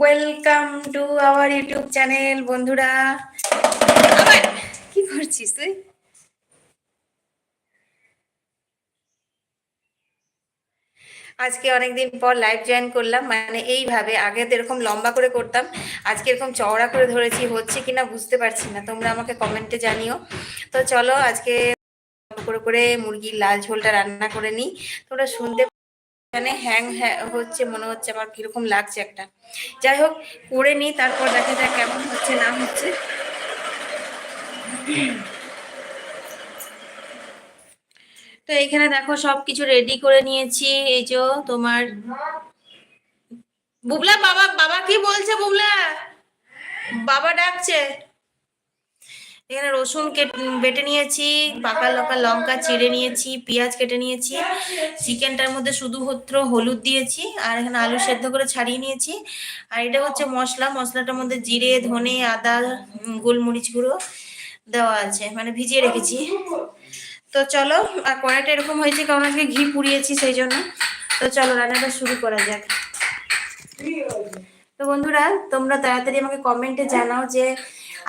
Welcome to our YouTube channel বন্ধুরা। আবার কি করছিস তুই? আজকে অনেকদিন পর লাইভ জয়েন করলাম মানে এইভাবে আগে তো এরকম লম্বা করে করতাম, আজকে এরকম চওড়া করে ধরেছি, হচ্ছে কিনা বুঝতে পারছি না, তোমরা আমাকে কমেন্টে জানিও। তো চলো আজকে করে করে মুরগির লাল ঝোলটা রান্না করে নিই, তোমরা শুনতে মানে হ্যাং, হচ্ছে, মনে হচ্ছে আমার কীরকম লাগছে একটা। যাই হোক, করে নিই তারপর দেখা যাক কেমন হচ্ছে, না হচ্ছে। তো এখানে দেখো, সবকিছু রেডি করে নিয়েছি। এই যে তোমার বুবলা, বাবা বাবা কি বলছে বুবলা? বাবা ডাকছে। এখানে রসুন বেটে নিয়েছি, পাকা লঙ্কা লঙ্কা চিড়ে নিয়েছি, পেঁয়াজ কেটে নিয়েছি, চিকেনটার মধ্যে শুধু হত্র হলুদ দিয়েছি, আর এখানে আলু সেদ্ধ করে ছাড়িয়ে নিয়েছি। আর এটা হচ্ছে মশলা, মশলাটার মধ্যে জিরে, ধনে, আদা গোলমরিচ গুঁড়ো দেওয়া আছে মানে ভিজিয়ে রেখেছি। তো চলো, আর কড়াইটা এরকম হয়েছে কারণ আজকে ঘি পুড়িয়েছি সেই জন্য। তো চলো, রান্নাটা শুরু করা যাক। তো বন্ধুরা, তোমরা তাড়াতাড়ি আমাকে কমেন্টে জানাও যে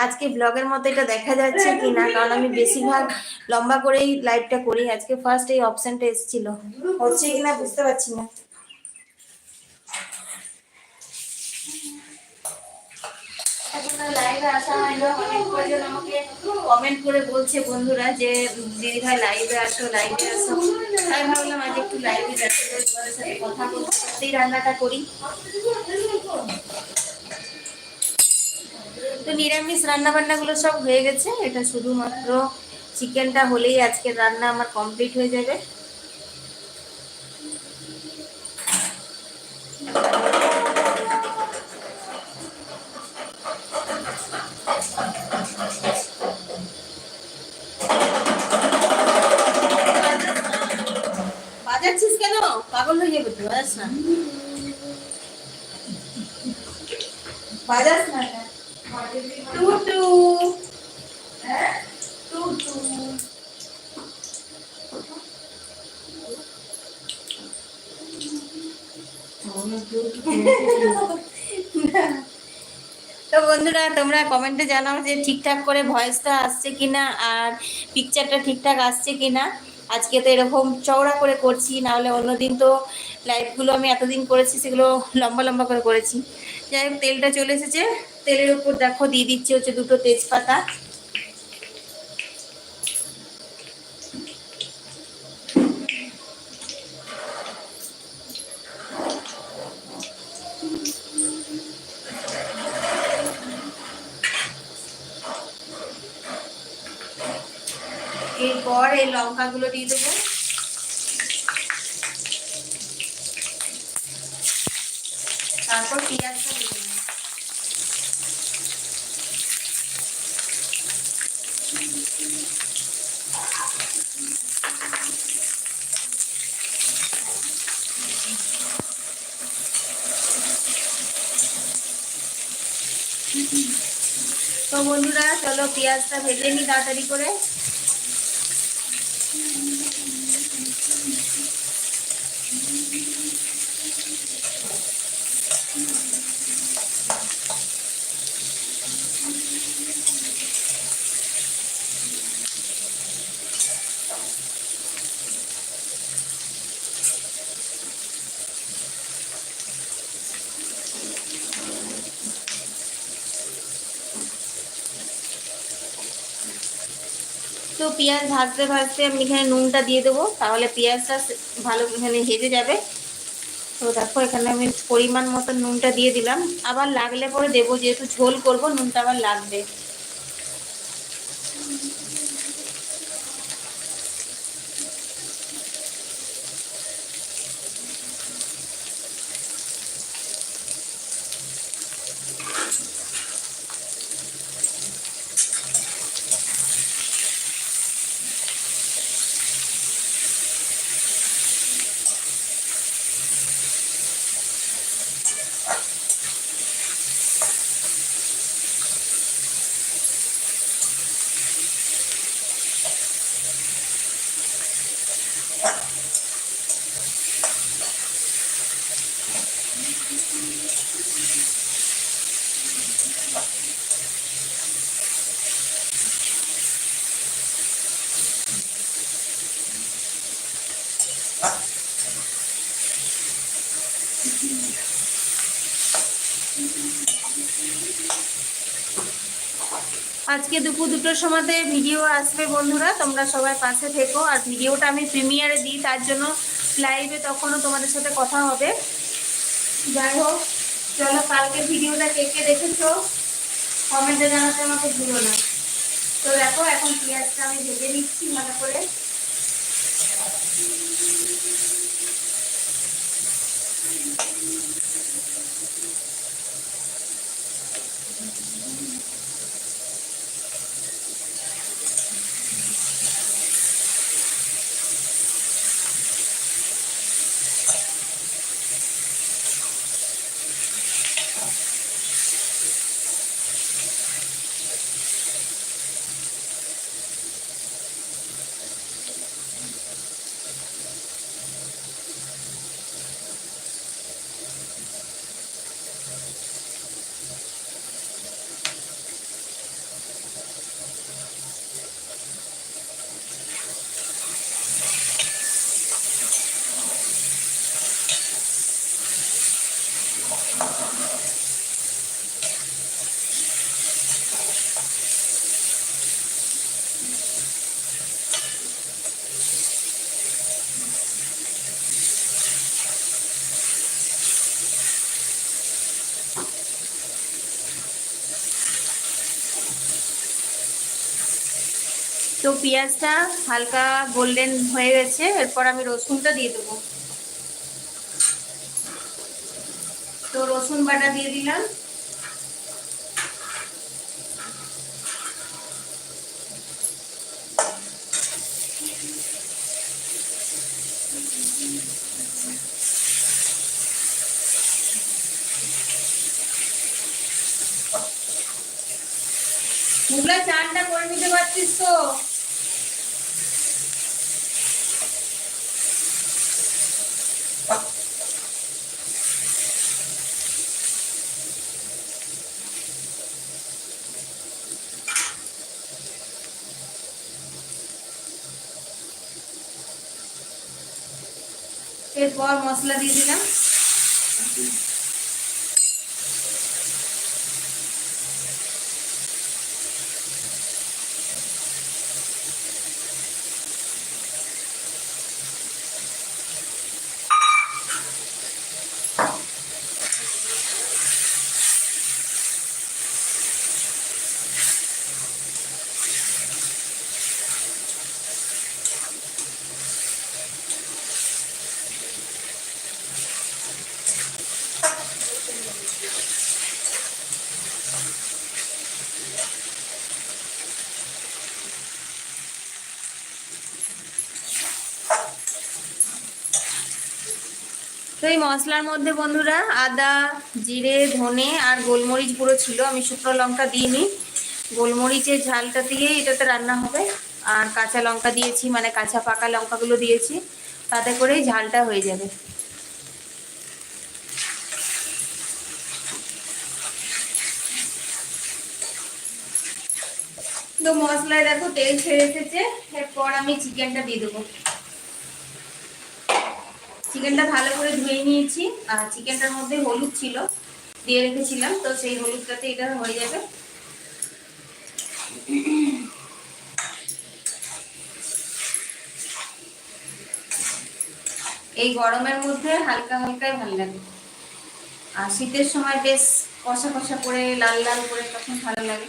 আজকে ব্লগের মতো এটা দেখা যাচ্ছে কি না কারণ আমি বেশিরভাগ লম্বা করেই লাইভটা করি। আজকে ফার্স্ট এই অপশনটা এসেছিল। হচ্ছে কিনা বুঝতে পারছি না। লাইভে আসা হয় না। অনেক কজন আমাকে কমেন্ট করে বলছে বন্ধুরা যে দিদি ভাই লাইভে আসো লাইভে আসো। তাই ভাবলাম আজ একটু লাইভে যাচ্ছি তোমাদের সাথে কথা বলতে রান্নাটা করি। তো নিরামিষ রান্না বান্নাগুলো সব হয়ে গেছে। এটা শুধুমাত্র চিকেনটা হলেই আজকের রান্না আমার কমপ্লিট হয়ে যাবে। বাজাচ্ছিস কেন? হয়ে না? বাজাস না টুটু। টুটু। তো বন্ধুরা, তোমরা কমেন্টে জানাও যে ঠিকঠাক করে ভয়েসটা আসছে কিনা আর পিকচারটা ঠিকঠাক আসছে কিনা। আজকে তো এরকম চওড়া করে করছি, নাহলে অন্যদিন তো লাইভগুলো আমি এতদিন করেছি, সেগুলো লম্বা লম্বা করে করেছি। যাই হোক, তেলটা চলে এসেছে। তেলের উপর দেখো দিয়ে দিচ্ছি হচ্ছে দুটো তেজপাতা। এরপর এই লঙ্কাগুলো দিয়ে দেবো তারপর পেঁয়াজটা দিয়ে দেবো তো বন্ধুরা চলো পেঁয়াজটা ভেজে নি তাড়াতাড়ি করে। তো পেঁয়াজ ভাজতে ভাজতে আমি এখানে নুনটা দিয়ে দেবো, তাহলে পেঁয়াজটা ভালো এখানে হেজে যাবে। তো দেখো, এখানে আমি পরিমাণ মতো নুনটা দিয়ে দিলাম। আবার লাগলে পরে দেবো, যেহেতু ঝোল করব, নুনটা আবার লাগবে। আজকে দুপুর দুটোর সময়তে ভিডিও আসবে বন্ধুরা, তোমরা সবাই পাশে থেকো। আর ভিডিওটা আমি প্রিমিয়ারে দিই, তার জন্য লাইভে তখনও তোমাদের সাথে কথা হবে। যাই হোক, চলো কালকে ভিডিওটা কে কে দেখেছ কমেন্টে জানাতে আমাকে ভুলো না। তো দেখো, এখন পেঁয়াজটা আমি ভেজে নিচ্ছি ভালো করে। তো পেঁয়াজটা হালকা গোল্ডেন হয়ে গেছে, এরপর আমি রসুনটা দিয়ে দেবো। তো রসুন বাটা দিয়ে দিলাম। মুগলা চানটা করে নিতে পারছিস তো? এরপর মশলা দিয়ে দিলাম। মশলার মধ্যে বন্ধুরা আদা, জিরে, ধনে আর গোলমরিচ গুঁড়ো ছিল। আমি শুকনো লঙ্কা দিইনি। গোলমরিচের ঝালটা দিয়ে এটাতে রান্না হবে। আর কাঁচা লঙ্কা দিয়েছি মানে কাঁচা পাকা লঙ্কাগুলো দিয়েছি। তাতে করেই ঝালটা হয়ে যাবে। তো মশলায় দেখো তেল ছেড়ে এসেছে। এরপর আমি চিকেনটা দিয়ে দেবো। চিকেনটা ভালো করে ধুয়ে নিয়েছি। আর চিকেনটার মধ্যে হলুদ ছিল, দিয়ে রেখেছিলাম, তো সেই হলুদটাতে এটা হয়ে যাবে। এই গরমের মধ্যে হালকা হালকাই ভালো লাগে। আর শীতের সময় বেশ কষা কষা করে, লাল লাল করে তখন ভালো লাগে।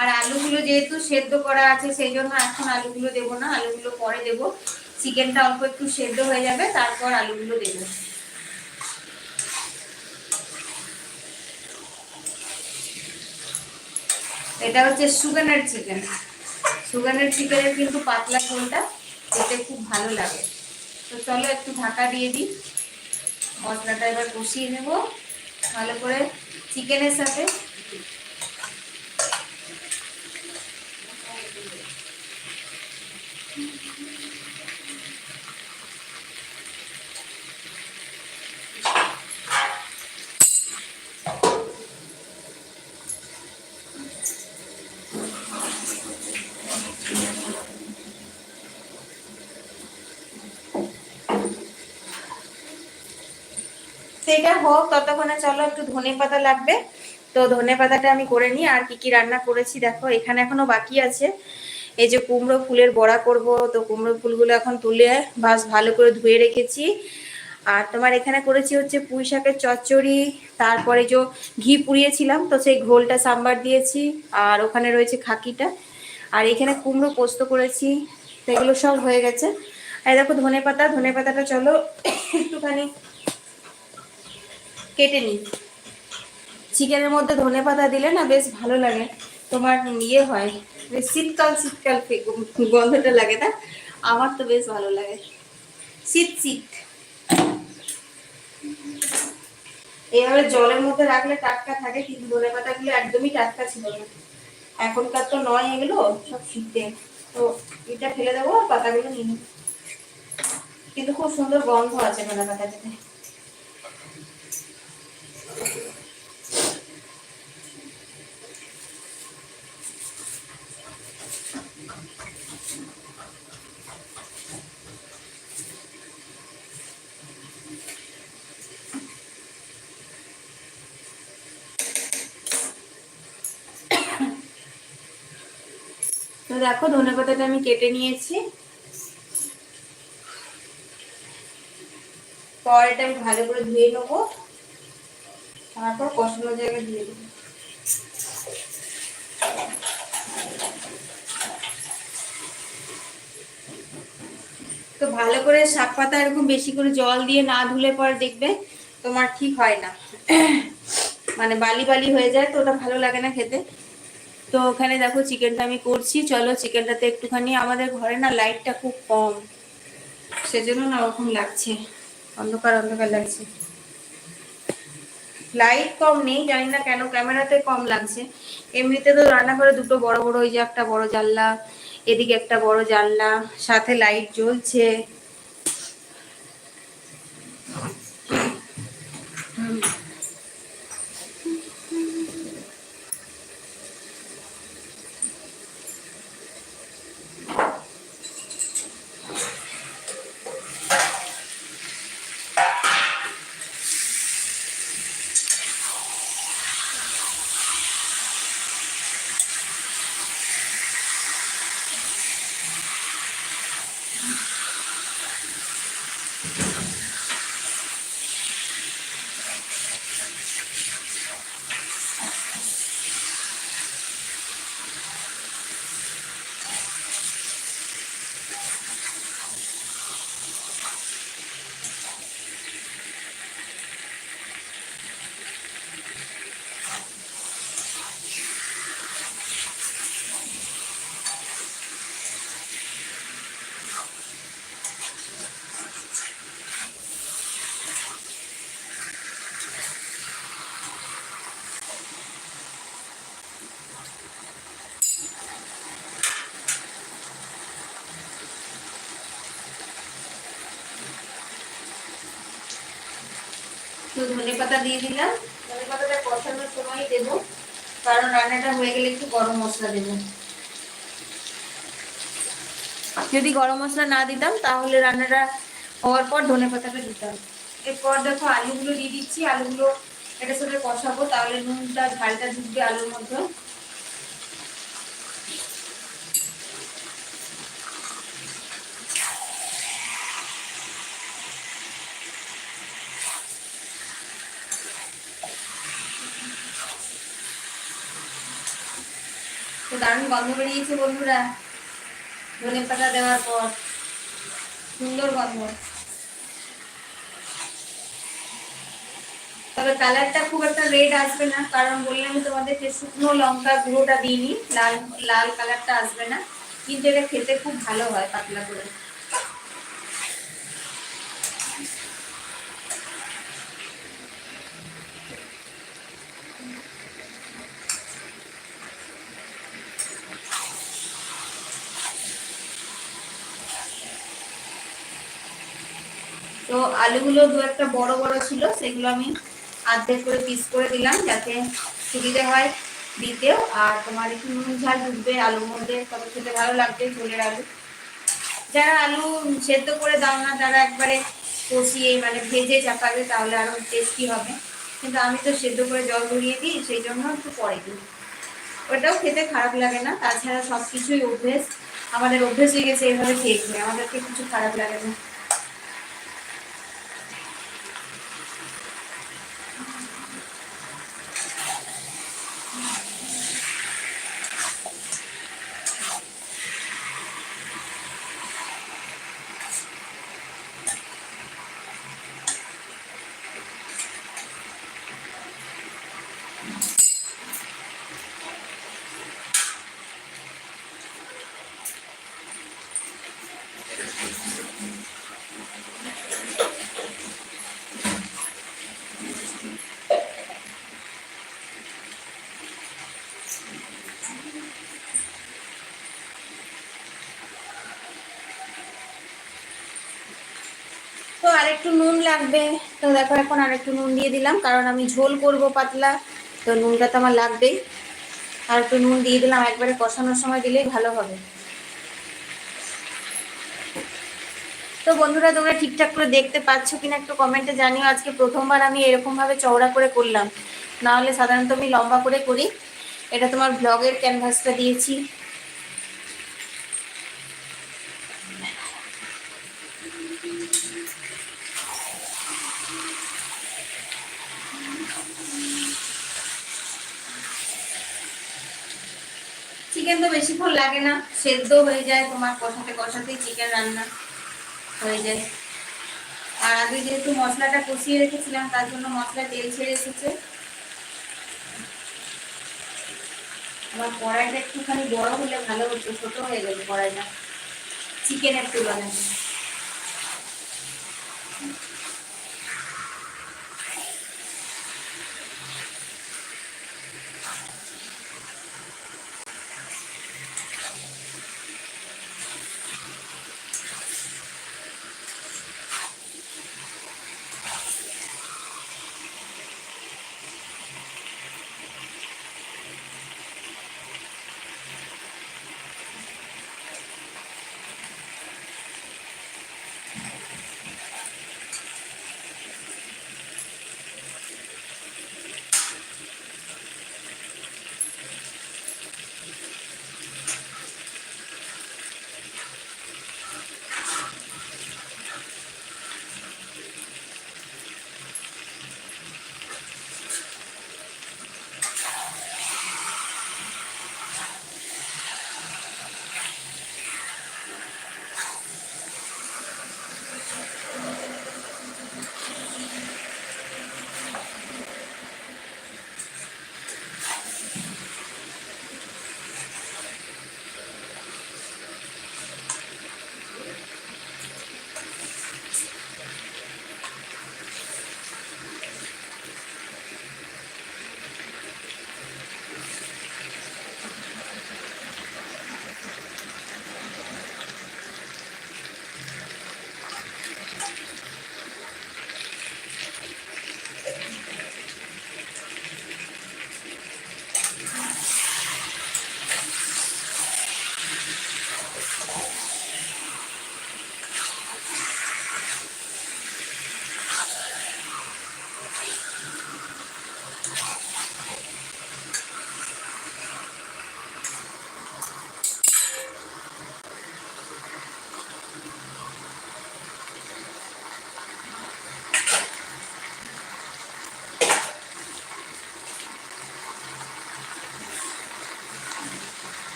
আর আলুগুলো যেহেতু সেদ্ধ করা আছে সেই জন্য এখন আলুগুলো দেবো না, আলুগুলো পরে দেবো। চিকেনটা অল্প একটু সেদ্ধ হয়ে যাবে, তারপর আলুগুলো দেবো। এটা হচ্ছে সুগানের চিকেন। সুগানের চিকেনের কিন্তু পাতলা ঝোলটা, খেতে খুব ভালো লাগে। তো চলো একটু ঢাকা দিয়ে দিই। মশলাটা এবার কষিয়ে নেব। ভালো করে চিকেনের সাথে। সেটা হোক, ততক্ষণে চলো একটু ধনে পাতা লাগবে। তো ধনে পাতাটা আমি করে নিই। আর কি কি রান্না করেছি দেখো, এখানে এখনও বাকি আছে। এই যে কুমড়ো ফুলের বড়া করব, তো কুমড়ো ফুলগুলো এখন তুলে বাস ভালো করে ধুয়ে রেখেছি। আর তোমার এখানে করেছি হচ্ছে পুঁই শাকের চচ্চড়ি, তারপরে যে ঘি পুড়িয়েছিলাম, তো সেই ঘোলটা সাম্বার দিয়েছি, আর ওখানে রয়েছে খাকিটা। আর এখানে কুমড়ো পোস্ত করেছি, তো এগুলো সব হয়ে গেছে। আর দেখো ধনে পাতা, ধনে পাতাটা চলো, একটুখানি কেটে নিই। চিকেনের মধ্যে ধনে পাতা দিলে না বেশ ভালো লাগে। তোমার ইয়ে হয় বেশ শীতকাল শীতকাল গন্ধটা লাগে না আমার তো বেশ ভালো লাগে। শীত শীত। এইভাবে জলের মধ্যে রাখলে টাটকা থাকে, কিন্তু ধনে পাতাগুলো একদমই টাটকা ছিল না। এখনকার তো নয় এগুলো, সব শীতে। তো এটা ফেলে দেবো আর পাতাগুলো নিয়ে। কিন্তু খুব সুন্দর গন্ধ আছে ধনে পাতা থেকে তো দেখো, ধনে পাতাটা আমি কেটে নিয়েছি। কড়াইটা আমি ভালো করে ধুয়ে নেব। তারপর কষানোর জায়গায় দিয়ে দেবো। তো ভালো করে শাক পাতা এরকম বেশি করে জল দিয়ে না ধুলে পরে দেখবে তোমার ঠিক হয় না। মানে বালি বালি হয়ে যায়, তো ওটা ভালো লাগে না খেতে। তো ওখানে দেখো চিকেনটা আমি করছি। চলো চিকেনটাতে একটুখানি আমাদের ঘরে না লাইটটা খুব কম। সেজন্য না ওরকম লাগছে। অন্ধকার অন্ধকার লাগছে। লাইট কম নেই, জানি না কেন ক্যামেরাতে কম লাগছে। এমনিতে তো রান্নাঘরে দুটো বড় বড় ওই যে একটা বড় জানলা, এদিকে একটা বড় জানলা, সাথে লাইট জ্বলছে। হুম। তো ধনে পাতা দিয়ে দিলাম। ধনে পাতাটা কষানোর সময় দেব, কারণ রান্নাটা হয়ে গেলে একটু গরম মশলা দেব। যদি গরম মশলা না দিতাম, তাহলে রান্নাটা হওয়ার পর ধনে পাতাটা দিতাম। এরপর দেখো আলুগুলো দিয়ে দিচ্ছি, আলুগুলো এটার সাথে কষাবো, তাহলে নুনটা, ঝালটা ঢুকবে আলুর মধ্যে তো দারুণ গন্ধ বেরিয়েছে বন্ধুরা। ধনে পাতা দেওয়ার পর, সুন্দর গন্ধ। তবে কালারটা খুব একটা রেড আসবে না, কারণ বললাম তোমাদেরকে শুকনো লঙ্কা গুঁড়োটা দিইনি, লাল লাল কালারটা আসবে না। কিন্তু এটা খেতে খুব ভালো হয়, পাতলা করে। আলুগুলো দু একটা বড় বড় ছিল, সেগুলো আমি আর্ধেক করে পিস করে দিলাম যাতে সুবিধে হয় দিতেও। আর তোমার একটু নুন ঝাল ঢুকবে, আলুর মধ্যে তবে খেতে ভালো লাগবে ঝোলের আলু। যারা আলু সেদ্ধ করে দাও না, তারা একবারে কষিয়ে মানে ভেজে চাপাবে, তাহলে আরও টেস্টি হবে। কিন্তু আমি তো সেদ্ধ করে জল ধরিয়ে দিই, সেই জন্য একটু পরে দিই। ওটাও খেতে খারাপ লাগে না, তাছাড়া সব কিছুই অভ্যেস। আমাদের অভ্যেস হয়ে গেছে এইভাবে খেয়ে, আমাদেরকে কিছু খারাপ লাগে না। আরেকটু নুন লাগবে। তো দেখো, এখন আরেকটু নুন দিয়ে দিলাম, কারণ আমি ঝোল করব পাতলা, তো নুনটা তো আমার লাগবেই। আর একটু নুন দিয়ে দিলাম, একবারে কষানোর সময় দিলেই ভালো হবে। তো বন্ধুরা, তোমরা ঠিকঠাক করে দেখতে পাচ্ছ কিনা একটু কমেন্টে জানিও। আজকে প্রথমবার আমি এরকম ভাবে চওড়া করে করলাম। না হলে সাধারণত আমি লম্বা করে করি। এটা তোমার ব্লগের ক্যানভাসটা দিয়েছি। চিকেন তো বেশিক্ষণ লাগে না সেদ্ধ হয়ে যায়, তোমার কষাতে কষাতেই চিকেন রান্না হয়ে যায়। আর আগে যেহেতু মশলাটা কষিয়ে রেখেছিলাম, তার জন্য মশলা তেল ছেড়ে এসেছে। আমার কড়াইটা একটুখানি বড় হলে ভালো হতো, ছোট হয়ে গেছে কড়াইটা। চিকেনের তুলনায়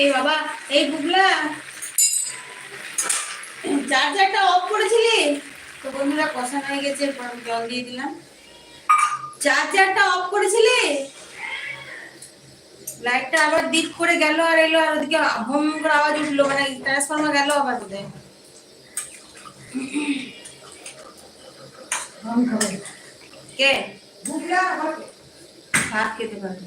এই বাবা এই বুবলা। চার্জারটা অফ করেছিলি? তো বন্ধুরা কষা হয়ে গেছে জল দিয়ে দিলাম। চার্জারটা অফ করেছিলি? লাইটটা আবার দিক করে গেল আর এলো আর ওদিকে ভম করে আওয়াজ উঠল মানে ট্রান্সফর্মার গেল আবার বোধহয়। কে? ভাত খেতে পারবে।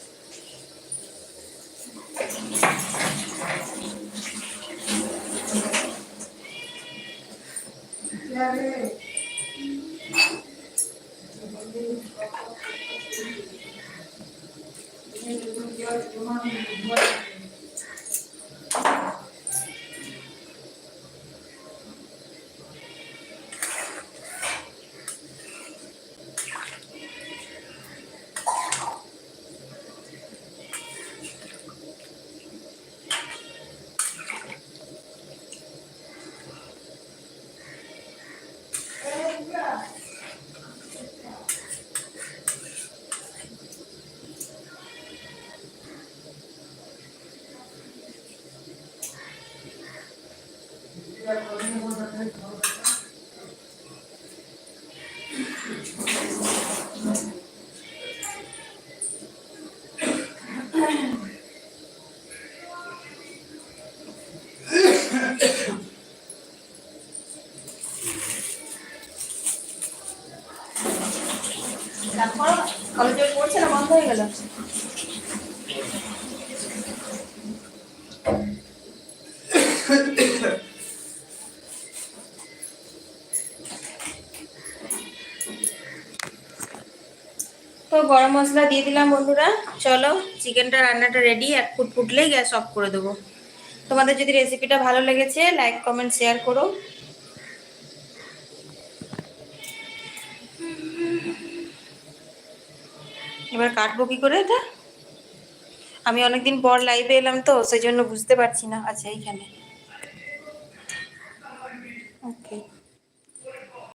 তো গরম মশলা দিয়ে দিলাম বন্ধুরা। চলো, চিকেনটা, রান্নাটা রেডি এক ফুট ফুটলেই গ্যাস অফ করে দেবো। তোমাদের যদি রেসিপিটা ভালো লেগেছে লাইক কমেন্ট শেয়ার করো। এবার কাটবো কি করে এটা? আমি অনেকদিন পর লাইভে এলাম তো, সেই জন্য বুঝতে পারছি না আচ্ছা এইখানে। ওকে